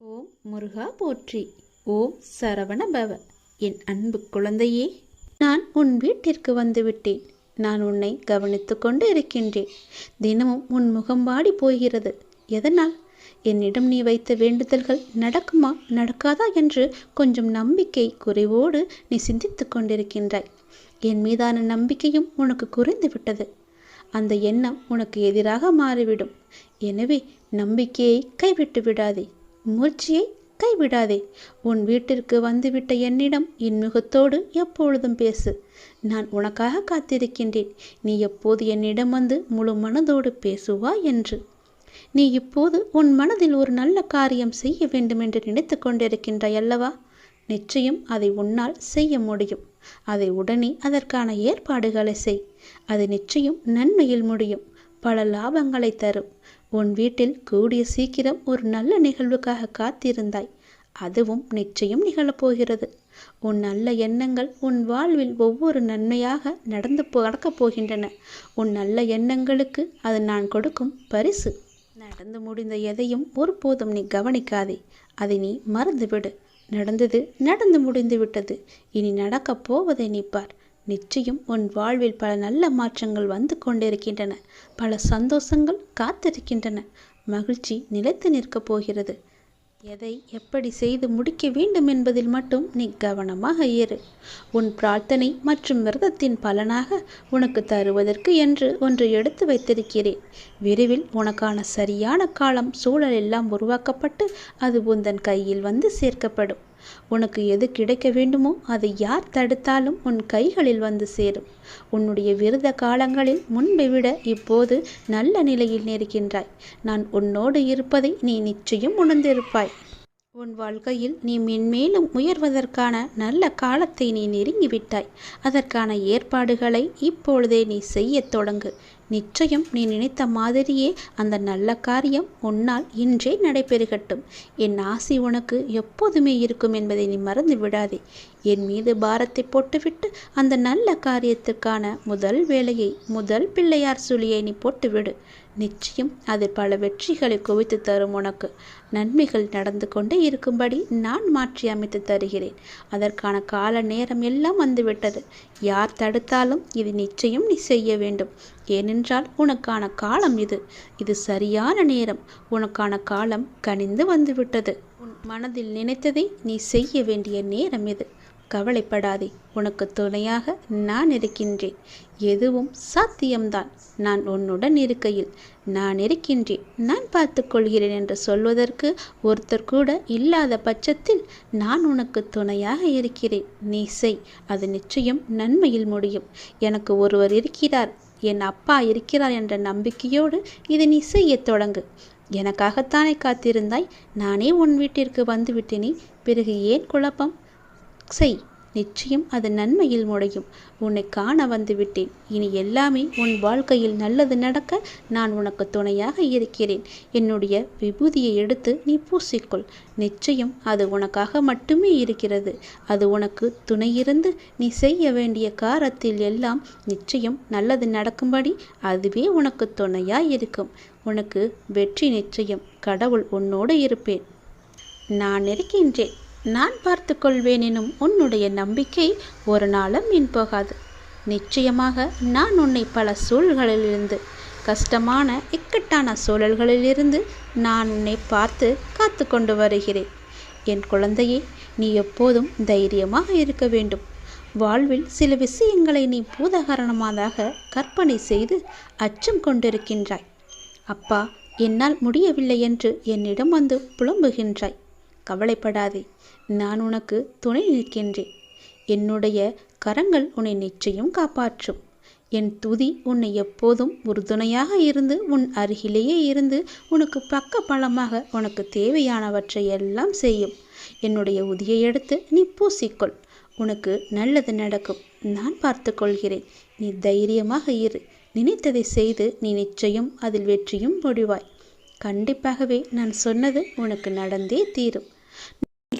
ஓம் முருகா போற்றி. ஓம் சரவண பவ. என் அன்பு குழந்தையே நான் உன் வீட்டிற்கு வந்துவிட்டேன். நான் உன்னை கவனித்து கொண்டு இருக்கின்றேன். தினமும் உன் முகம் வாடி போகிறது. எதனால்? என்னிடம் நீ வைத்த வேண்டுதல்கள் நடக்குமா நடக்காதா என்று கொஞ்சம் நம்பிக்கை குறைவோடு நீ சிந்தித்து கொண்டிருக்கின்றாய். என் மீதான நம்பிக்கையும் உனக்கு குறைந்து விட்டது அந்த எண்ணம் உனக்கு எதிராக மாறிவிடும். எனவே நம்பிக்கையை கைவிட்டு விடாதே. முயற்சியை கைவிடாதே. உன் வீட்டிற்கு வந்துவிட்ட என்னிடம் இன்முகத்தோடு எப்பொழுதும் பேசு. நான் உனக்காக காத்திருக்கின்றேன். நீ எப்போது என்னிடம் வந்து முழு மனதோடு பேசுவா என்று. நீ இப்போது உன் மனதில் ஒரு நல்ல காரியம் செய்ய வேண்டும் என்று நினைத்து கொண்டிருக்கின்றாய் அல்லவா? நிச்சயம் அதை உன்னால் செய்ய முடியும். அதை உடனே அதற்கான ஏற்பாடுகளை செய். அது நிச்சயம் நன்மையில் முடியும். பல லாபங்களை தரும். உன் வீட்டில் கூடிய சீக்கிரம் ஒரு நல்ல நிகழ்வுக்காக காத்திருந்தாய். அதுவும் நிச்சயம் நிகழப்போகிறது. உன் நல்ல எண்ணங்கள் உன் வாழ்வில் ஒவ்வொரு நன்மையாக நடந்து நடக்கப் போகின்றன. உன் நல்ல எண்ணங்களுக்கு அது நான் கொடுக்கும் பரிசு. நடந்து முடிந்த எதையும் ஒருபோதும் நீ கவனிக்காதே. அதை நீ மறந்துவிடு. நடந்தது நடந்து முடிந்து விட்டது இனி நடக்கப் போவதை நீ பார். நிச்சயம் உன் வாழ்வில் பல நல்ல மாற்றங்கள் வந்து கொண்டிருக்கின்றன. பல சந்தோஷங்கள் காத்திருக்கின்றன. மகிழ்ச்சி நிலைத்து நிற்கப் போகிறது. எதை எப்படி செய்து முடிக்க வேண்டும் என்பதில் மட்டும் நீ கவனமாக ஏறு உன் பிரார்த்தனை மற்றும் விரதத்தின் பலனாக உனக்கு தருவதற்கு என்று ஒன்று எடுத்து வைத்திருக்கிறேன். விரைவில் உனக்கான சரியான காலம் சூழல் எல்லாம் உருவாக்கப்பட்டு அது உந்தன் கையில் வந்து சேர்க்கப்படும். உனக்கு எது கிடைக்க வேண்டுமோ அதை யார் தடுத்தாலும் உன் கைகளில் வந்து சேரும். உன்னுடைய விரத காலங்களில் முன்பை விட இப்போது நல்ல நிலையில் நிற்கின்றாய் நான் உன்னோடு இருப்பதை நீ நிச்சயம் உணர்ந்திருப்பாய். உன் வாழ்க்கையில் நீ மென்மேலும் உயர்வதற்கான நல்ல காலத்தை நீ நெருங்கிவிட்டாய். அதற்கான ஏற்பாடுகளை இப்பொழுதே நீ செய்யத் தொடங்கு. நிச்சயம் நீ நினைத்த மாதிரியே அந்த நல்ல காரியம் உன்னால் இன்றே நடைபெறுகட்டும். என் ஆசி உனக்கு எப்போதுமே இருக்கும் என்பதை நீ மறந்து விடாதே. என் மீது பாரத்தை போட்டுவிட்டு அந்த நல்ல காரியத்துக்கான முதல் வேலையை முதல் பிள்ளையார் சுழியை நீ போட்டுவிடு. நிச்சயம் அது பல வெற்றிகளை குவித்து தரும் உனக்கு. நன்மைகள் நடந்து கொண்டே இருக்கும்படி நான் மாற்றி அமைத்து தருகிறேன். அதற்கான கால நேரம் எல்லாம் வந்துவிட்டது. யார் தடுத்தாலும் இது நிச்சயம் நீ செய்ய வேண்டும். ஏனென்றால் உனக்கான காலம் இது. இது சரியான நேரம். உனக்கான காலம் கனிந்து வந்துவிட்டது. உன் மனதில் நினைத்ததை நீ செய்ய வேண்டிய நேரம் இது. கவலைப்படாதே. உனக்கு துணையாக நான் இருக்கின்றேன். எதுவும் சாத்தியம்தான். நான் உன்னுடன் இருக்கையில் நான் இருக்கின்றேன். நான் பார்த்து கொள்கிறேன் என்று சொல்வதற்கு ஒருத்தர் கூட இல்லாத பட்சத்தில் நான் உனக்கு துணையாக இருக்கிறேன். நீ செய். அது நிச்சயம் நன்மையில் முடியும். எனக்கு ஒருவர் இருக்கிறார். என் அப்பா இருக்கிறார் என்ற நம்பிக்கையோடு இதை நீ செய்யத் தொடங்கு. எனக்காகத்தானே காத்திருந்தாய்? நானே உன் வீட்டிற்கு வந்துவிட்டேனே. பிறகு ஏன் குழப்பம்? செய். நிச்சயம் அது நன்மையில் முடையும் உன்னை காண வந்து விட்டேன் இனி எல்லாமே உன் வாழ்க்கையில் நல்லது நடக்க நான் உனக்கு துணையாக இருக்கிறேன். என்னுடைய விபூதியை எடுத்து நீ பூசிக்கொள். நிச்சயம் அது உனக்காக மட்டுமே இருக்கிறது. அது உனக்கு துணையிருந்து நீ செய்ய வேண்டிய காரத்தில் எல்லாம் நிச்சயம் நல்லது நடக்கும்படி அதுவே உனக்கு துணையாய் இருக்கும் உனக்கு வெற்றி நிச்சயம். கடவுள் உன்னோடு இருப்பேன். நான் இருக்கின்றேன். நான் பார்த்து கொள்வேன் எனும் உன்னுடைய நம்பிக்கை ஒரு நாளும் மின் போகாது. நிச்சயமாக நான் உன்னை பல சூழல்களிலிருந்து கஷ்டமான இக்கட்டான சூழல்களிலிருந்து நான் உன்னை பார்த்து காத்து கொண்டு வருகிறேன். என் குழந்தையே நீ எப்போதும் தைரியமாக இருக்க வேண்டும். வாழ்வில் சில விஷயங்களை நீ பூதகரணமாக கற்பனை செய்து அச்சம் கொண்டிருக்கின்றாய். அப்பா என்னால் முடியவில்லை என்று என்னிடம் வந்து புலம்புகின்றாய். கவலைப்படாதே நான் உனக்கு துணை நிற்கின்றேன் என்னுடைய கரங்கள் உன்னை நிச்சயம் காப்பாற்றும். என் துதி உன்னை எப்போதும் உறுதுணையாக இருந்து உன் அருகிலேயே இருந்து உனக்கு பக்க பலமாக உனக்கு தேவையானவற்றை எல்லாம் செய்யும். என்னுடைய உதியை எடுத்து நீ பூசிக்கொள். உனக்கு நல்லது நடக்கும். நான் பார்த்து கொள்கிறேன். நீ தைரியமாக இரு. நினைத்ததை செய்து நீ நிச்சயம் அதில் வெற்றியும் முடிவாய் கண்டிப்பாகவே நான் சொன்னது உனக்கு நடந்தே தீரும்.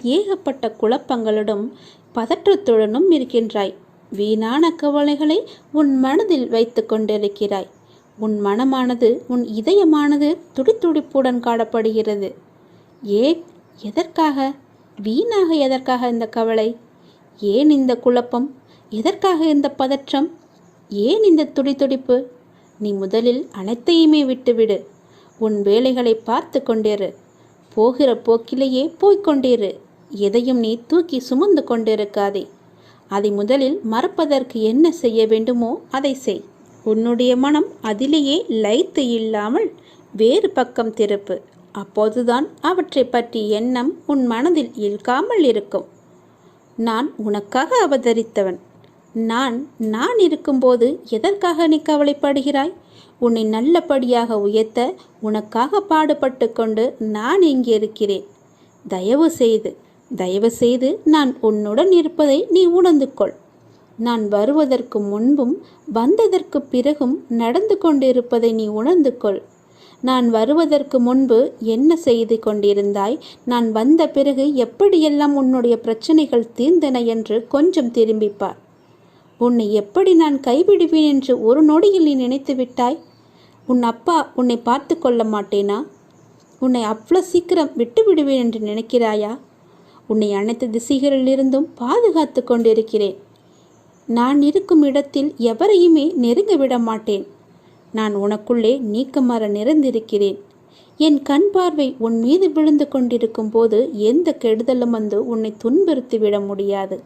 ஏகப்பட்ட குழப்பங்களுடன் பதற்றத்துடனும் இருக்கின்றாய். வீணான கவலைகளை உன் மனதில் வைத்து கொண்டிருக்கிறாய். உன் மனமானது உன் இதயமானது துடித்துடிப்புடன் காணப்படுகிறது. ஏன்? எதற்காக? வீணாக எதற்காக இந்த கவலை? ஏன் இந்த குழப்பம்? எதற்காக இந்த பதற்றம்? ஏன் இந்த துடித்துடிப்பு? நீ முதலில் அனைத்தையுமே விட்டுவிடு. உன் வேலைகளை பார்த்து கொண்டிரு. போகிற போக்கிலேயே போய்க் கொண்டிரு. எதையும் நீ தூக்கி சுமந்து கொண்டிருக்காதே. அதை முதலில் மறப்பதற்கு என்ன செய்ய வேண்டுமோ அதை செய். உன்னுடைய மனம் அதிலேயே லைத்து இல்லாமல் வேறு பக்கம் திருப்பு. அப்போதுதான் அவற்றை பற்றி எண்ணம் உன் மனதில் இழுக்காமல் இருக்கும். நான் உனக்காக அவதரித்தவன். நான் நான் இருக்கும்போது எதற்காக நீ கவலைப்படுகிறாய்? உன்னை நல்லபடியாக உயர்த்த உனக்காக பாடுபட்டு கொண்டு நான் இங்கே இருக்கிறேன். தயவு செய்து தயவு செய்து நான் உன்னுடன் இருப்பதை நீ உணர்ந்து கொள் நான் வருவதற்கு முன்பும் வந்ததற்கு பிறகும் நடந்து கொண்டிருப்பதை நீ உணர்ந்து கொள் நான் வருவதற்கு முன்பு என்ன செய்து கொண்டிருந்தாய்? நான் வந்த பிறகு எப்படியெல்லாம் உன்னுடைய பிரச்சனைகள் தீர்ந்தன என்று கொஞ்சம் திரும்பிப்பார். உன்னை எப்படி நான் கைவிடுவேன் என்று ஒரு நொடியில் நீ நினைத்து விட்டாய்? உன் அப்பா உன்னை பார்த்து கொள்ள மாட்டேனா? உன்னை அவ்வளோ சீக்கிரம் விட்டு விடுவேன் என்று நினைக்கிறாயா? உன்னை அனைத்து திசைகளிலிருந்தும் பாதுகாத்து கொண்டிருக்கிறேன். நான் இருக்கும் இடத்தில் எவரையுமே நெருங்க விட மாட்டேன். நான் உனக்குள்ளே நீக்கமர நிறைந்திருக்கிறேன். என் கண் பார்வை உன் மீது விழுந்து கொண்டிருக்கும் போது எந்த கெடுதலும் வந்து உன்னை துன்புறுத்தி விட முடியாது.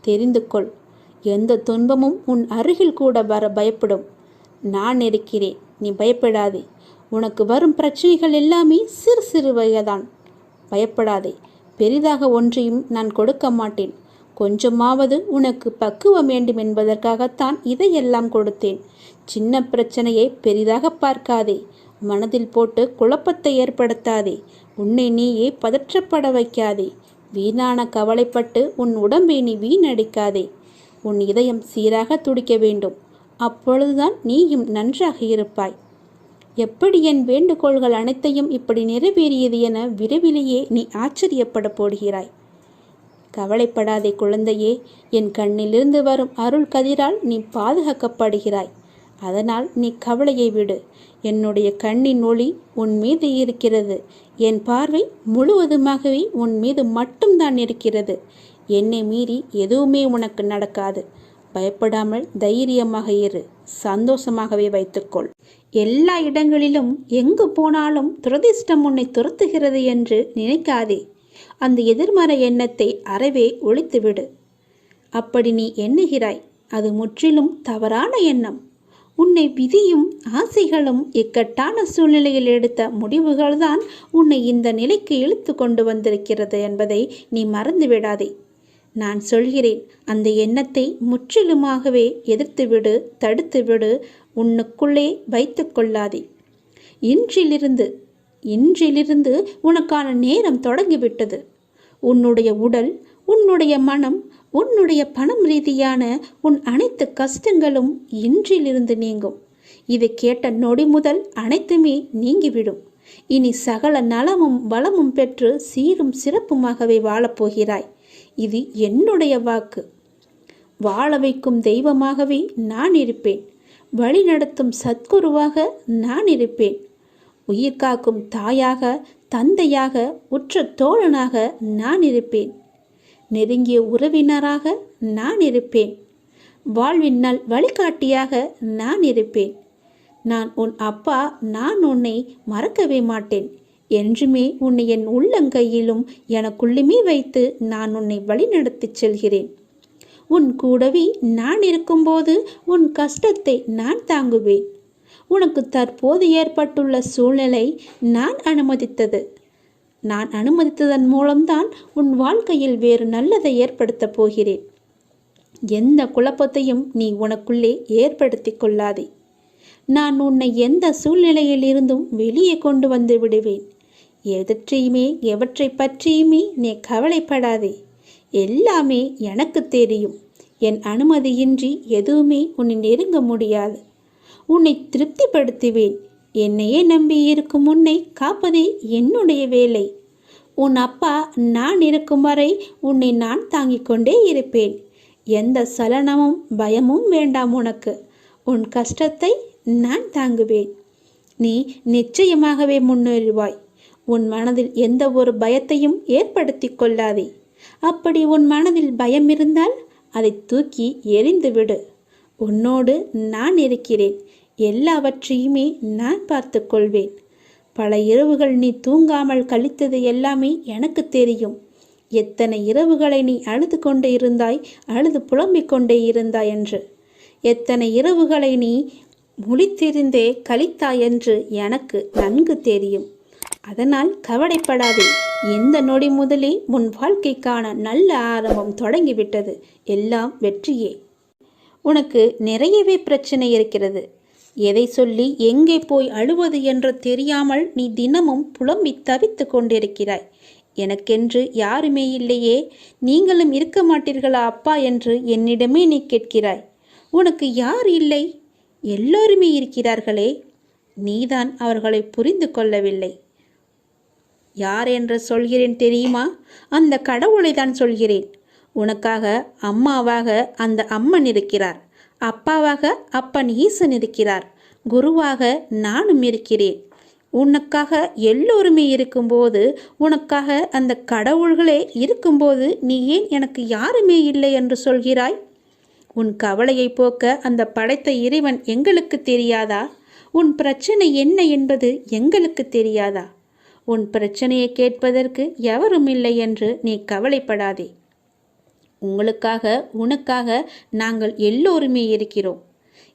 தெரிந்து கொள் எந்த துன்பமும் உன் அருகில் கூட வர பயப்படும். நான் இருக்கிறேன் நீ பயப்படாதே. உனக்கு வரும் பிரச்சனைகள் எல்லாமே சிறு சிறு வகைதான். பயப்படாதே பெரிதாக ஒன்றையும் நான் கொடுக்க மாட்டேன். கொஞ்சமாவது உனக்கு பக்குவம் வேண்டும் என்பதற்காகத்தான் இதையெல்லாம் கொடுத்தேன். சின்ன பிரச்சனையை பெரிதாக பார்க்காதே. மனதில் போட்டு குழப்பத்தை ஏற்படுத்தாதே. உன்னை நீயே பதற்றப்பட வைக்காதே. வீணான கவலைப்பட்டு உன் உடம்பை நீ வீணடிக்காதே. உன் இதயம் சீராக துடிக்க வேண்டும். அப்பொழுதுதான் நீயும் நன்றாக இருப்பாய். எப்படி என் வேண்டுகோள்கள் அனைத்தையும் இப்படி நிறைவேறியது என விரைவிலேயே நீ ஆச்சரியப்பட போடுகிறாய். கவலைப்படாதே குழந்தையே என் கண்ணிலிருந்து வரும் அருள் கதிரால் நீ பாதுகாக்கப்படுகிறாய். அதனால் நீ கவலையை விடு. என்னுடைய கண்ணின் ஒளி உன் மீது இருக்கிறது. என் பார்வை முழுவதுமாகவே உன் மீது மட்டும்தான் இருக்கிறது. என்னை மீறி எதுவுமே உனக்கு நடக்காது. பயப்படாமல் தைரியமாக இரு. சந்தோஷமாகவே வைத்துக்கொள். எல்லா இடங்களிலும் எங்கு போனாலும் துரதிர்ஷ்டம் உன்னை துரத்துகிறது என்று நினைக்காதே. அந்த எதிர்மறை எண்ணத்தை அறவே ஒழித்துவிடு. அப்படி நீ எண்ணுகிறாய் அது முற்றிலும் தவறான எண்ணம். உன்னை விதியும் ஆசைகளும் இக்கட்டான சூழ்நிலையில் எடுத்த முடிவுகள்தான் உன்னை இந்த நிலைக்கு இழுத்து கொண்டு வந்திருக்கிறது என்பதை நீ மறந்து விடாதே நான் சொல்கிறேன் அந்த எண்ணத்தை முற்றிலுமாகவே எதிர்த்துவிடு தடுத்துவிடு உன்னுக்குள்ளே வைத்து கொள்ளாதே. இன்றிலிருந்து இன்றிலிருந்து உனக்கான நேரம் தொடங்கிவிட்டது. உன்னுடைய உடல் உன்னுடைய மனம் உன்னுடைய பணம் ரீதியான உன் அனைத்து கஷ்டங்களும் இன்றிலிருந்து நீங்கும். இதை கேட்ட நொடி முதல் அனைத்துமே நீங்கிவிடும். இனி சகல நலமும் வளமும் பெற்று சீரும் சிறப்புமாகவே வாழப்போகிறாய். இது என்னுடைய வாக்கு. வாழ வைக்கும் தெய்வமாகவே நான் இருப்பேன். வழிநடத்தும் சத்குருவாக நான் இருப்பேன். உயிர் காக்கும் தாயாக தந்தையாக உற்ற தோழனாக நான் இருப்பேன். நெருங்கிய உறவினராக நான் இருப்பேன். வாழ்வின் நல் வழிகாட்டியாக நான் இருப்பேன். நான் உன் அப்பா நான் உன்னை மறக்கவே மாட்டேன். என்றுமே உன்னை என் உள்ளங்கையிலும் எனக்குள்ளுமே வைத்து நான் உன்னை வழிநடத்திச் செல்கிறேன். உன் கூடவே நான் இருக்கும்போது உன் கஷ்டத்தை நான் தாங்குவேன். உனக்கு தற்போது ஏற்பட்டுள்ள சூழ்நிலை நான் அனுமதித்தது. நான் அனுமதித்ததன் மூலம்தான் உன் வாழ்க்கையில் வேறு நல்லதை ஏற்படுத்தப் போகிறேன். எந்த குழப்பத்தையும் நீ உனக்குள்ளே ஏற்படுத்தி கொள்ளாதே. நான் உன்னை எந்த சூழ்நிலையில் இருந்தும் வெளியே கொண்டு வந்து விடுவேன். எதற்றையுமே எவற்றை பற்றியுமே நீ கவலைப்படாதே. எல்லாமே எனக்கு தெரியும். என் அனுமதியின்றி எதுவுமே உன்னை நெருங்க முடியாது. உன்னை திருப்திப்படுத்துவேன். என்னையே நம்பி இருக்கும் உன்னை காப்பதே என்னுடைய வேலை. உன் அப்பா நான் இருக்கும் வரை உன்னை நான் தாங்கிக் கொண்டே இருப்பேன். எந்த சலனமும் பயமும் வேண்டாம் உனக்கு. உன் கஷ்டத்தை நான் தாங்குவேன். நீ நிச்சயமாகவே முன்னேறுவாய். உன் மனதில் எந்த ஒரு பயத்தையும் ஏற்படுத்தி கொள்ளாதே. அப்படி உன் மனதில் பயம் இருந்தால் அதை தூக்கி எரிந்துவிடு உன்னோடு நான் இருக்கிறேன். எல்லாவற்றையுமே நான் பார்த்து கொள்வேன். பல இரவுகள் நீ தூங்காமல் கழித்தது எல்லாமே எனக்கு தெரியும். எத்தனை இரவுகளை நீ அழுது கொண்டே இருந்தாய் அழுது புலம்பிக் கொண்டே இருந்தாய் என்று. எத்தனை இரவுகளை நீ முழித்திருந்தே கழித்தாய் என்று எனக்கு நன்கு தெரியும். அதனால் கவலைப்படாதே. இந்த நொடி முதலே உன் வாழ்க்கைக்கான நல்ல ஆரம்பம் தொடங்கிவிட்டது. எல்லாம் வெற்றியே. உனக்கு நிறையவே பிரச்சனை இருக்கிறது. எதை சொல்லி எங்கே போய் அழுவது என்று தெரியாமல் நீ தினமும் புலம்பி தவித்து கொண்டிருக்கிறாய். எனக்கென்று யாருமே இல்லையே. நீங்களும் இருக்க மாட்டீர்களா அப்பா என்று என்னிடமே நீ கேட்கிறாய். உனக்கு யார் இல்லை? எல்லோருமே இருக்கிறார்களே. நீதான் அவர்களை புரிந்து கொள்ளவில்லை. யார் என்று சொல்கிறேன் தெரியுமா? அந்த கடவுளை தான் சொல்கிறேன். உனக்காக அம்மாவாக அந்த அம்மன் இருக்கிறார். அப்பாவாக அப்பன் ஈசன் இருக்கிறார். குருவாக நானும் இருக்கிறேன். உனக்காக எல்லோருமே இருக்கும்போது உனக்காக அந்த கடவுள்களே இருக்கும்போது நீ ஏன் எனக்கு யாருமே இல்லை என்று சொல்கிறாய்? உன் கவலையை போக்க அந்த படைத்த இறைவன் எங்களுக்கு தெரியாதா? உன் பிரச்சனை என்ன என்பது எங்களுக்கு தெரியாதா? உன் பிரச்சனையை கேட்பதற்கு எவரும் இல்லை என்று நீ கவலைப்படாதே. உங்களுக்காக உனக்காக நாங்கள் எல்லோருமே இருக்கிறோம்.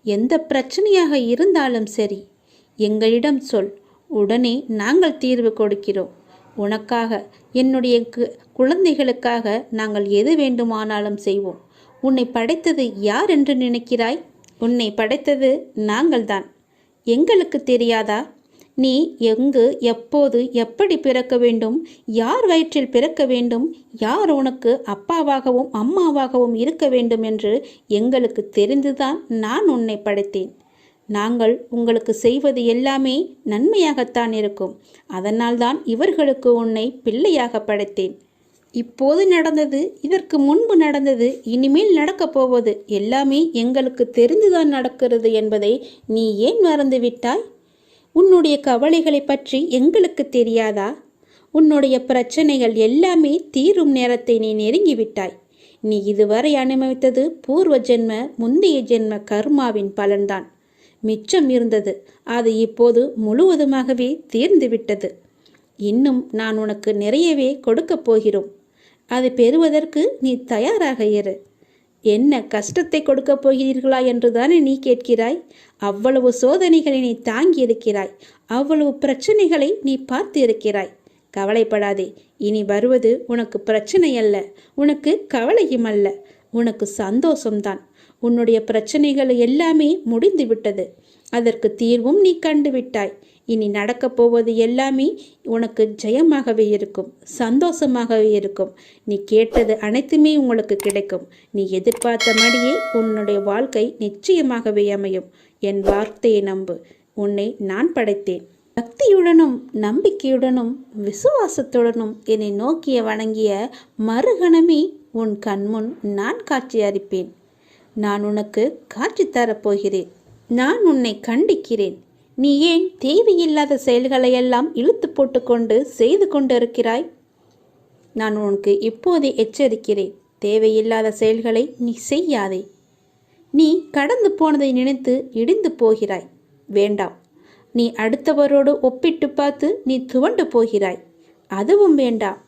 எந்த பிரச்சனையாக இருந்தாலும் சரி எங்களிடம் சொல். உடனே நாங்கள் தீர்வு கொடுக்கிறோம். உனக்காக என்னுடைய கு- குழந்தைகளுக்காக நாங்கள் எது வேண்டுமானாலும் செய்வோம். உன்னை படைத்தது யார் என்று நினைக்கிறாய்? உன்னை படைத்தது நாங்கள்தான். எங்களுக்கு தெரியாதா? நீ எங்கு எப்போது எப்படி பிறக்க வேண்டும் யார் வயிற்றில் பிறக்க வேண்டும் யார் உனக்கு அப்பாவாகவும் அம்மாவாகவும் இருக்க வேண்டும் என்று எங்களுக்கு தெரிந்துதான் நான் உன்னை படைத்தேன். நாங்கள் உங்களுக்கு செய்வது எல்லாமே நன்மையாகத்தான் இருக்கும். அதனால்தான் இவர்களுக்கு உன்னை பிள்ளையாக படைத்தேன். இப்போது நடந்தது இதற்கு முன்பு நடந்தது இனிமேல் நடக்கப் போவது எல்லாமே எங்களுக்கு தெரிந்துதான் நடக்கிறது என்பதை நீ ஏன் மறந்துவிட்டாய்? உன்னுடைய கவலைகளை பற்றி எங்களுக்கு தெரியாதா? உன்னுடைய பிரச்சனைகள் எல்லாமே தீரும் நேரத்தை நீ நெருங்கிவிட்டாய். நீ இதுவரை அனுபவித்தது பூர்வ ஜென்ம முந்தைய ஜென்ம கர்மாவின் பலன்தான். மிச்சம் இருந்தது அது இப்போது முழுவதுமாகவே தீர்ந்துவிட்டது. இன்னும் நான் உனக்கு நிறையவே கொடுக்கப் போகிறோம். அதை பெறுவதற்கு நீ தயாராக இரு. என்ன கஷ்டத்தை கொடுக்கப் போகிறீர்களா என்று தானே நீ கேட்கிறாய்? அவ்வளவு சோதனைகளை நீ தாங்கி இருக்கிறாய். அவ்வளவு பிரச்சனைகளை நீ பார்த்து இருக்கிறாய். கவலைப்படாதே. இனி வருவது உனக்கு பிரச்சனை அல்ல. உனக்கு கவலையும் அல்ல. உனக்கு சந்தோஷம்தான். உன்னுடைய பிரச்சனைகள் எல்லாமே முடிந்து விட்டது அதற்கு தீர்வும் நீ கண்டுவிட்டாய். இனி நடக்கப் போவது எல்லாமே உனக்கு ஜெயமாகவே இருக்கும் சந்தோஷமாகவே இருக்கும். நீ கேட்டது அனைத்துமே உங்களுக்கு கிடைக்கும். நீ எதிர்பார்த்த மாதிரியே உன்னுடைய வாழ்க்கை நிச்சயமாகவே அமையும். என் வார்த்தையை நம்பு. உன்னை நான் படைத்தேன். பக்தியுடனும் நம்பிக்கையுடனும் விசுவாசத்துடனும் என்னை நோக்கிய வணங்கிய மறுகணமே உன் கண்முன் நான் காட்சி அளிப்பேன். நான் உனக்கு காட்சி தரப்போகிறேன். நான் உன்னை கண்டிக்கிறேன். நீ ஏன் தேவையில்லாத செயல்களையெல்லாம் இழுத்து போட்டுக்கொண்டு செய்து கொண்டிருக்கிறாய்? நான் உனக்கு இப்போதே எச்சரிக்கிறேன். தேவையில்லாத செயல்களை நீ செய்யாதே. நீ கடந்து போனதை நினைத்து இடிந்து போகிறாய். வேண்டாம். நீ அடுத்தவரோடு ஒப்பிட்டு பார்த்து நீ துவண்டு போகிறாய். அதுவும் வேண்டாம்.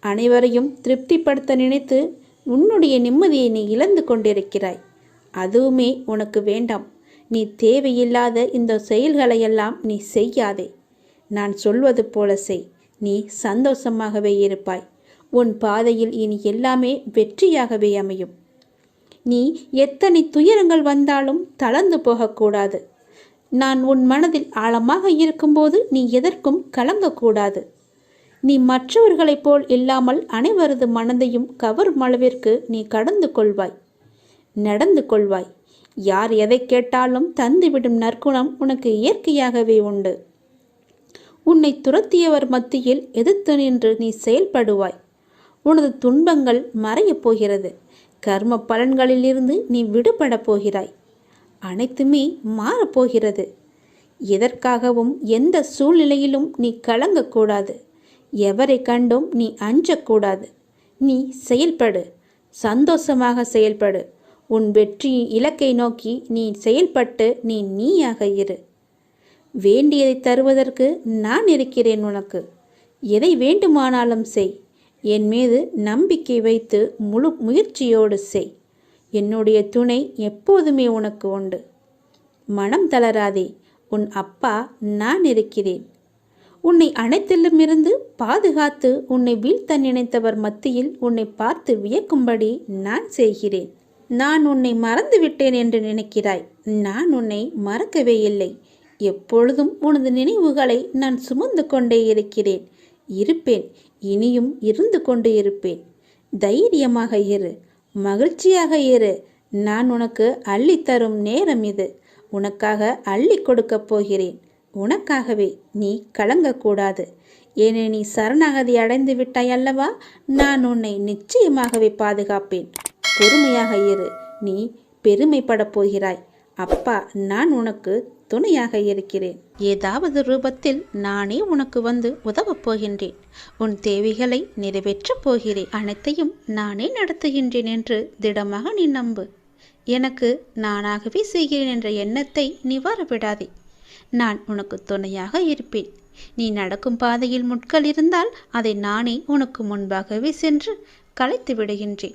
அனைவரையும் திருப்திப்படுத்த நினைத்து உன்னுடைய நிம்மதியை நீ இழந்து கொண்டிருக்கிறாய். அதுவுமே உனக்கு வேண்டாம். நீ தேவையில்லாத இந்த செயல்களையெல்லாம் நீ செய்யாதே. நான் சொல்வது போல செய். நீ சந்தோஷமாகவே இருப்பாய். உன் பாதையில் இனி எல்லாமே வெற்றியாகவே அமையும். நீ எத்தனை துயரங்கள் வந்தாலும் தளர்ந்து போகக்கூடாது. நான் உன் மனதில் ஆழமாக இருக்கும்போது நீ எதற்கும் கலங்கக்கூடாது. நீ மற்றவர்களைப் போல் இல்லாமல் அனைவரது மனதையும் கவரும் அளவிற்கு நீ கடந்து கொள்வாய். நடந்து கொள்வாய். யார் எதை கேட்டாலும் தந்துவிடும் நற்குணம் உனக்கு இயற்கையாகவே உண்டு. உன்னை துரத்தியவர் மத்தியில் எதிர்த்து நின்று நீ செயல்படுவாய். உனது துன்பங்கள் மறையப் போகிறது. கர்ம பலன்களிலிருந்து நீ விடுபடப் போகிறாய். அனைத்துமே மாறப்போகிறது எதற்காகவும் எந்த சூழ்நிலையிலும் நீ கலங்கக்கூடாது எவரை கண்டும் நீ அஞ்சக்கூடாது நீ செயல்படு. சந்தோஷமாக செயல்படு. உன் வெற்றி இலக்கை நோக்கி நீ செயல்பட்டு நீ நீயாக இரு. வேண்டியதை தருவதற்கு நான் இருக்கிறேன் உனக்கு. எதை வேண்டுமானாலும் செய். என் மீது நம்பிக்கை வைத்து முழு முயற்சியோடு செய். என்னுடைய துணை எப்போதுமே உனக்கு உண்டு. மனம் தளராதே. உன் அப்பா நான் இருக்கிறேன். உன்னை அனைத்திலுமிருந்து பாதுகாத்து உன்னை வீழ்த்த நினைத்தவர் மத்தியில் உன்னை பார்த்து வியக்கும்படி நான் செய்கிறேன். நான் உன்னை மறந்து விட்டேன் என்று நினைக்கிறாய். நான் உன்னை மறக்கவே இல்லை. எப்பொழுதும் உனது நினைவுகளை நான் சுமந்து கொண்டே இருக்கிறேன். இருப்பேன். இனியும் இருந்து கொண்டு இருப்பேன். தைரியமாக இரு. மகிழ்ச்சியாக இரு. நான் உனக்கு அள்ளித்தரும் நேரம் இது. உனக்காக அள்ளி கொடுக்கப் போகிறேன். உனக்காகவே நீ கலங்கக்கூடாது. ஏனே நீ சரணாகதி அடைந்து விட்டாய் அல்லவா? நான் உன்னை நிச்சயமாகவே பாதுகாப்பேன். பொறுமையாக இரு. நீ பெருமைப்படப் போகிறாய். அப்பா நான் உனக்கு துணையாக இருக்கிறேன். ஏதாவது ரூபத்தில் நானே உனக்கு வந்து உதவப் போகின்றேன். உன் தேவைகளை நிறைவேற்றப் போகிறேன் அனைத்தையும் நானே நடத்துகின்றேன் என்று திடமாக நீ நம்பு. எனக்கு நானாகவே செய்கிறேன் என்ற எண்ணத்தை நீ வரவிடாதே. நான் உனக்கு துணையாக இருப்பேன். நீ நடக்கும் பாதையில் முட்கள் இருந்தால் அதை நானே உனக்கு முன்பாகவே சென்று கலைத்து விடுகின்றேன்.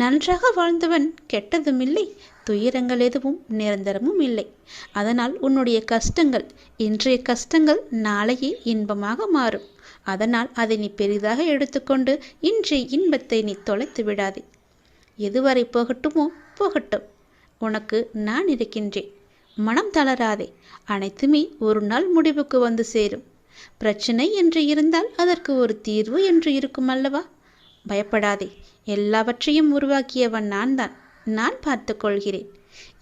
நன்றாக வாழ்ந்தவன் கெட்டதும் இல்லை துயரங்கள் எதுவும் நிரந்தரமும் இல்லை. அதனால் உன்னுடைய கஷ்டங்கள் இன்றைய கஷ்டங்கள் நாளையே இன்பமாக மாறும். அதனால் அதை நீ பெரிதாக எடுத்துக்கொண்டு இன்றைய இன்பத்தை நீ தொலைத்து விடாதே. எதுவரை போகட்டுமோ போகட்டும். உனக்கு நான் இருக்கின்றேன். மனம் தளராதே. அனைத்துமே ஒரு நாள் முடிவுக்கு வந்து சேரும். பிரச்சனை என்று இருந்தால் அதற்கு ஒரு தீர்வு என்று இருக்கும் அல்லவா? பயப்படாதே. எல்லாவற்றையும் உருவாக்கியவன் நான் தான் நான் பார்த்து கொள்கிறேன்.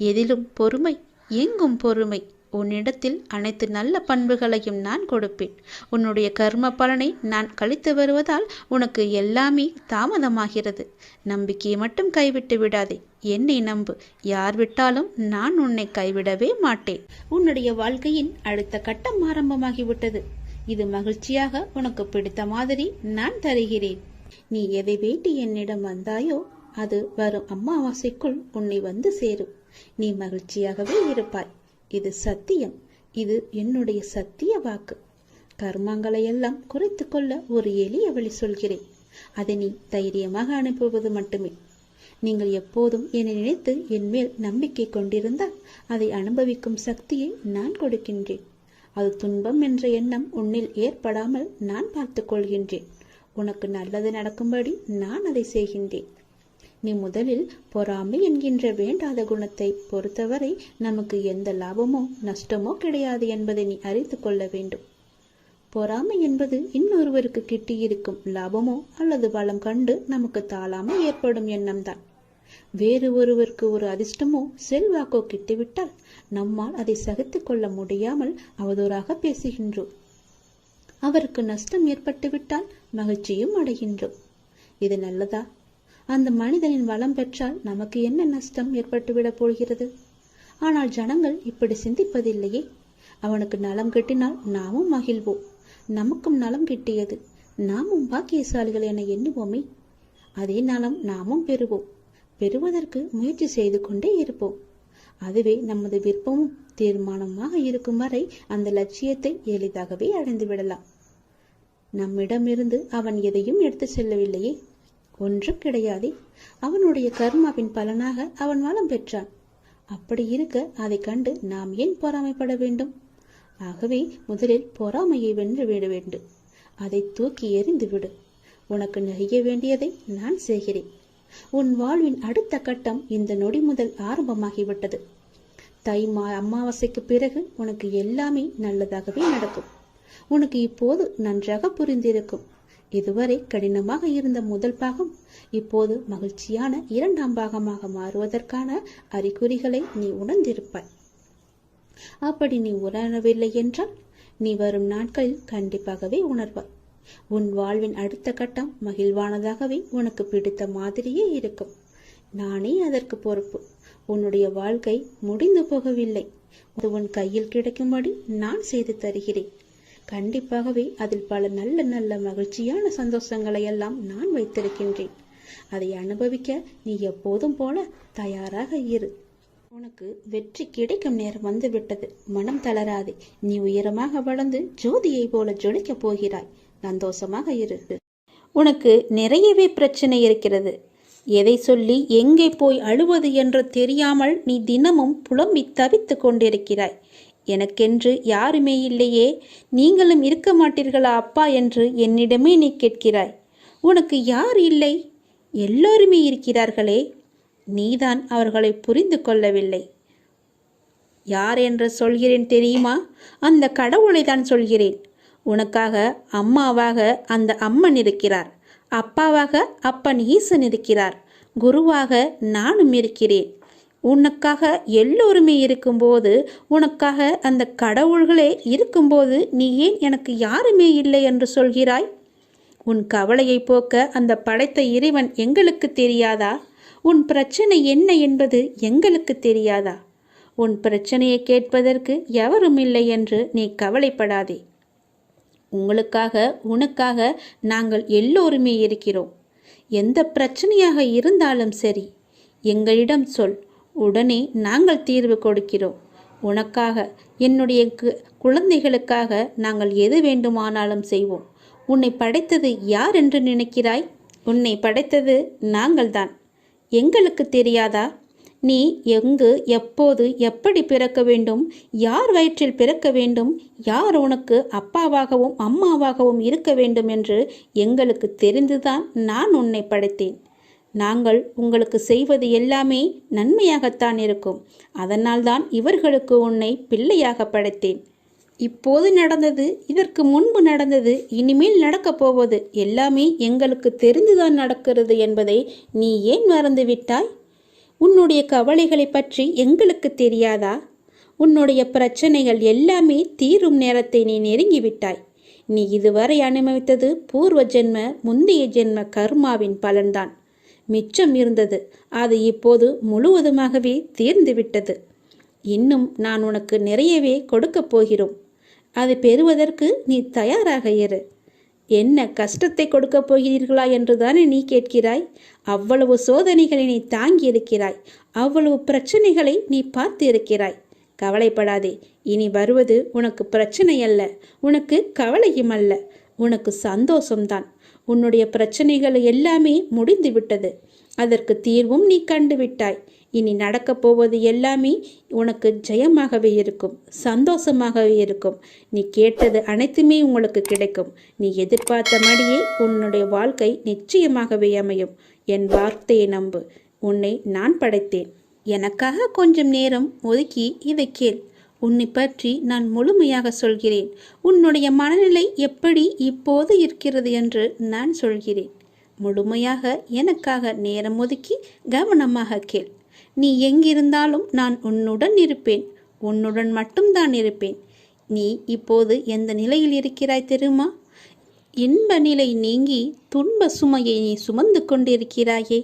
எதிலும் பொறுமை எங்கும் பொறுமை. உன்னிடத்தில் அனைத்து நல்ல பண்புகளையும் நான் கொடுப்பேன். உன்னுடைய கர்ம பலனை நான் கழித்து வருவதால் உனக்கு எல்லாமே தாமதமாகிறது. நம்பிக்கையை மட்டும் கைவிட்டு விடாதே. என்னை நம்பு. யார் விட்டாலும் நான் உன்னை கைவிடவே மாட்டேன். உன்னுடைய வாழ்க்கையின் அடுத்த கட்டம் ஆரம்பமாகிவிட்டது. இது மகிழ்ச்சியாக உனக்கு பிடித்த மாதிரி நான் தருகிறேன். நீ எதை வேட்டி என்னிடம் வந்தாயோ அது வரும் அம்மாவாசைக்குள் உன்னை வந்து சேரும். நீ மகிழ்ச்சியாகவே இருப்பாய். இது சத்தியம். இது என்னுடைய சத்திய வாக்கு. கர்மங்களையெல்லாம் குறைத்து கொள்ள ஒரு எளிய வழி சொல்கிறேன். அதை நீ தைரியமாக அனுப்புவது மட்டுமே. நீங்கள் எப்போதும் என்னை நினைத்து என் மேல் நம்பிக்கை கொண்டிருந்தால் அதை அனுபவிக்கும் சக்தியை நான் கொடுக்கின்றேன். அது துன்பம் என்ற எண்ணம் உன்னில் ஏற்படாமல் நான் பார்த்துக் கொள்கின்றேன். உனக்கு நல்லது நடக்கும்படி நான் அதை செய்கின்றேன். நீ முதலில் பொறாமை என்கின்ற வேண்டாத குணத்தை பொறுத்தவரை நமக்கு எந்த லாபமோ நஷ்டமோ கிடையாது என்பதை நீ அறிந்து கொள்ள வேண்டும். பொறாமை என்பது இன்னொருவருக்கு கிட்டியிருக்கும் லாபமோ அல்லது வளம் கண்டு நமக்கு தாளாமல் ஏற்படும் எண்ணம்தான். வேறு ஒருவருக்கு ஒரு அதிர்ஷ்டமோ செல்வாக்கோ கிட்டிவிட்டால் நம்மால் அதை சகித்துக் கொள்ள முடியாமல் அவதூறாக பேசுகின்றோம். அவருக்கு நஷ்டம் ஏற்பட்டுவிட்டால் மகிழ்ச்சியும் அடைகின்றோம். இது நல்லதா? அந்த மனிதனின் வளம் பெற்றால் நமக்கு என்ன நஷ்டம் ஏற்பட்டுவிடப் போகிறது? ஆனால் ஜனங்கள் இப்படி சிந்திப்பதில்லையே. அவனுக்கு நலம் கிட்டினால் நாமும் மகிழ்வோம். நமக்கும் நலம் கிட்டியது. நாமும் பாக்கியசாலிகள் என எண்ணுவோமே. அதே நலம் நாமும் பெறுவோம். பெறுவதற்கு முயற்சி செய்து கொண்டே இருப்போம். அதுவே நமது விருப்பமும். தீர்மானமாக இருக்கும் வரை அந்த லட்சியத்தை எளிதாகவே அடைந்து விடலாம். நம்மிடமிருந்து அவன் எதையும் எடுத்து செல்லவில்லையே. ஒன்றும் கிடையாதே. அவனுடைய கர்மாவின் பலனாக அவன் வளம் பெற்றான். அப்படி இருக்க அதை கண்டு நாம் ஏன் பொறாமைப்பட வேண்டும்? ஆகவே முதலில் பொறாமையை வென்று விட வேண்டும். அதை தூக்கி எறிந்து விடு. உனக்கு நெய்ய வேண்டியதை நான் செய்கிறேன். உன் வாழ்வின் அடுத்த கட்டம் இந்த நொடி முதல் ஆரம்பமாகிவிட்டது. தை மா அமாவாசைக்கு பிறகு உனக்கு எல்லாமே நல்லதாகவே நடக்கும். உனக்கு இப்போது நன்றாக புரிந்திருக்கும். இதுவரை கடினமாக இருந்த முதல் பாகம் இப்போது மகிழ்ச்சியான இரண்டாம் பாகமாக மாறுவதற்கான அறிகுறிகளை நீ உணர்ந்திருப்பாய். அப்படி நீ உணரவில்லை என்றால் நீ வரும் நாட்களில் கண்டிப்பாகவே உணர்வாய். உன் வாழ்வின் அடுத்த கட்டம் மகிழ்வானதாகவே உனக்கு பிடித்த மாதிரியே இருக்கும். நானே அதற்கு பொறுப்பு. உன்னுடைய வாழ்க்கை முடிந்து போகவில்லை. அது உன் கையில் கிடைக்கும்படி நான் செய்து தருகிறேன். கண்டிப்பாகவே அதில் பல நல்ல நல்ல மகிழ்ச்சியான சந்தோஷங்களை எல்லாம் நான் வைத்திருக்கின்றேன். அதை அனுபவிக்க நீ எப்போதும் போல தயாராக இரு. உனக்கு வெற்றி கிடைக்கும் நேரம் வந்துவிட்டது. மனம் தளராதே. நீ உயரமாக வளர்ந்து ஜோதியை போல ஜொலிக்கப் போகிறாய். சந்தோஷமாக இரு. உனக்கு நிறையவே பிரச்சனை இருக்கிறது. எதை சொல்லி எங்கே போய் அழுவது என்று தெரியாமல் நீ தினமும் புலம்பி தவித்துக் கொண்டிருக்கிறாய். எனக்கென்று யாருமே இல்லையே. நீங்களும் இருக்க மாட்டீர்களா அப்பா என்று என்னிடமே நீ கேட்கிறாய். உனக்கு யார் இல்லை? எல்லோருமே இருக்கிறார்களே. நீதான் அவர்களை புரிந்து கொள்ளவில்லை. யார் என்று சொல்கிறேன் தெரியுமா? அந்த கடவுளை தான் சொல்கிறேன். உனக்காக அம்மாவாக அந்த அம்மன் இருக்கிறார். அப்பாவாக அப்பன் ஈசன் இருக்கிறார் குருவாக நானும் இருக்கிறேன். உனக்காக எல்லோருமே இருக்கும்போது உனக்காக அந்த கடவுள்களே இருக்கும்போது நீ ஏன் எனக்கு யாருமே இல்லை என்று சொல்கிறாய்? உன் கவலையை போக்க அந்த படைத்த இறைவன் எங்களுக்கு தெரியாதா? உன் பிரச்சனை என்ன என்பது எங்களுக்கு தெரியாதா? உன் பிரச்சனையை கேட்பதற்கு எவரும் இல்லை என்று நீ கவலைப்படாதே. உங்களுக்காக உனக்காக நாங்கள் எல்லோருமே இருக்கிறோம். எந்த பிரச்சனையாக இருந்தாலும் சரி எங்களிடம் சொல். உடனே நாங்கள் தீர்வு கொடுக்கிறோம். உனக்காக என்னுடைய கு- குழந்தைகளுக்காக நாங்கள் எது வேண்டுமானாலும் செய்வோம். உன்னை படைத்தது யார் என்று நினைக்கிறாய்? உன்னை படைத்தது நாங்கள்தான். எங்களுக்கு தெரியாதா? நீ எங்கு எப்போது எப்படி பிறக்க வேண்டும் யார் வயிற்றில் பிறக்க வேண்டும் யார் உனக்கு அப்பாவாகவும் அம்மாவாகவும் இருக்க வேண்டும் என்று எங்களுக்கு தெரிந்துதான் நான் உன்னை படைத்தேன். நாங்கள் உங்களுக்கு செய்வது எல்லாமே நன்மையாகத்தான் இருக்கும். அதனால்தான் இவர்களுக்கு உன்னை பிள்ளையாக படைத்தேன். இப்போது நடந்தது இதற்கு முன்பு நடந்தது இனிமேல் நடக்கப் போவது எல்லாமே எங்களுக்கு தெரிந்துதான் நடக்கிறது என்பதை நீ ஏன் மறந்துவிட்டாய்? உன்னுடைய கவலைகளை பற்றி எங்களுக்கு தெரியாதா? உன்னுடைய பிரச்சனைகள் எல்லாமே தீரும் நேரத்தை நீ நெருங்கிவிட்டாய். நீ இதுவரை அனுபவித்தது பூர்வ ஜென்ம முந்தைய ஜென்ம கர்மாவின் பலன்தான். மிச்சம் இருந்தது அது இப்போது முழுவதுமாகவே தீர்ந்துவிட்டது. இன்னும் நான் உனக்கு நிறையவே கொடுக்கப் போகிறோம். அதை பெறுவதற்கு நீ தயாராக இரு. என்ன கஷ்டத்தை கொடுக்கப் போகிறீர்களா என்றுதானே நீ கேட்கிறாய்? அவ்வளவு சோதனைகளை நீ தாங்கி இருக்கிறாய் அவ்வளவு பிரச்சனைகளை நீ பார்த்து இருக்கிறாய் கவலைப்படாதே. இனி வருவது உனக்கு பிரச்சனை அல்ல உனக்கு கவலையும் அல்ல. உனக்கு சந்தோஷம்தான். உன்னுடைய பிரச்சனைகள் எல்லாமே முடிந்து விட்டது அதற்கு தீர்வும் நீ கண்டுவிட்டாய். இனி நடக்கப் போவது எல்லாமே உனக்கு ஜெயமாகவே இருக்கும் சந்தோஷமாகவே இருக்கும். நீ கேட்டது அனைத்துமே உங்களுக்கு கிடைக்கும். நீ எதிர்பார்த்த மாதிரியே உன்னுடைய வாழ்க்கை நிச்சயமாகவே அமையும். என் வார்த்தையை நம்பு. உன்னை நான் படைத்தேன். எனக்காக கொஞ்சம் நேரம் ஒதுக்கி இதை கேள். உன்னை பற்றி நான் முழுமையாக சொல்கிறேன். உன்னுடைய மனநிலை எப்படி இப்போது இருக்கிறது என்று நான் சொல்கிறேன். முழுமையாக எனக்காக நேரம் ஒதுக்கி கவனமாக கேள். நீ எங்கிருந்தாலும் நான் உன்னுடன் இருப்பேன். உன்னுடன் மட்டும்தான் இருப்பேன். நீ இப்போது எந்த நிலையில் இருக்கிறாய் தெரியுமா? இன்ப நிலை நீங்கி துன்ப சுமையை நீ சுமந்து கொண்டிருக்கிறாயே.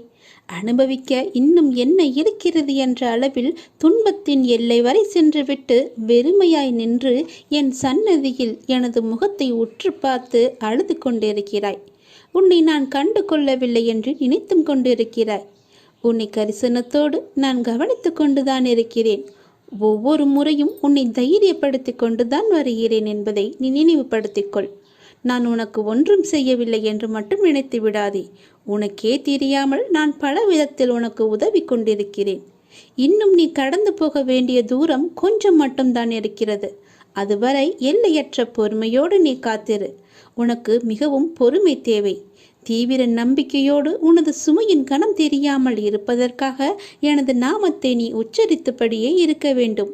அனுபவிக்க இன்னும் என்ன இருக்கிறது என்ற அளவில் துன்பத்தின் எல்லை வரை சென்றுவிட்டு வெறுமையாய் நின்று என் சன்னதியில் எனது முகத்தை உற்று பார்த்து அழுது கொண்டிருக்கிறாய். உன்னை நான் கண்டு கொள்ளவில்லை என்று நினைத்தும் கொண்டிருக்கிறாய். உன்னை கரிசனத்தோடு நான் கவனித்து கொண்டுதான் இருக்கிறேன். ஒவ்வொரு முறையும் உன்னை தைரியப்படுத்தி கொண்டுதான் வருகிறேன் என்பதை நீ நினைவுபடுத்திக்கொள் நான் உனக்கு ஒன்றும் செய்யவில்லை என்று மட்டும் நினைத்து விடாதே. உனக்கே தெரியாமல் நான் பல விதத்தில் உனக்கு உதவி கொண்டிருக்கிறேன். இன்னும் நீ கடந்து போக வேண்டிய தூரம் கொஞ்சம் மட்டும்தான் இருக்கிறது. அதுவரை எல்லையற்ற பொறுமையோடு நீ காத்திரு. உனக்கு மிகவும் பொறுமை தேவை. தீவிர நம்பிக்கையோடு உனது சுமையின் கணம் தெரியாமல் இருப்பதற்காக எனது நாமத்தை நீ உச்சரித்தபடியே இருக்க வேண்டும்.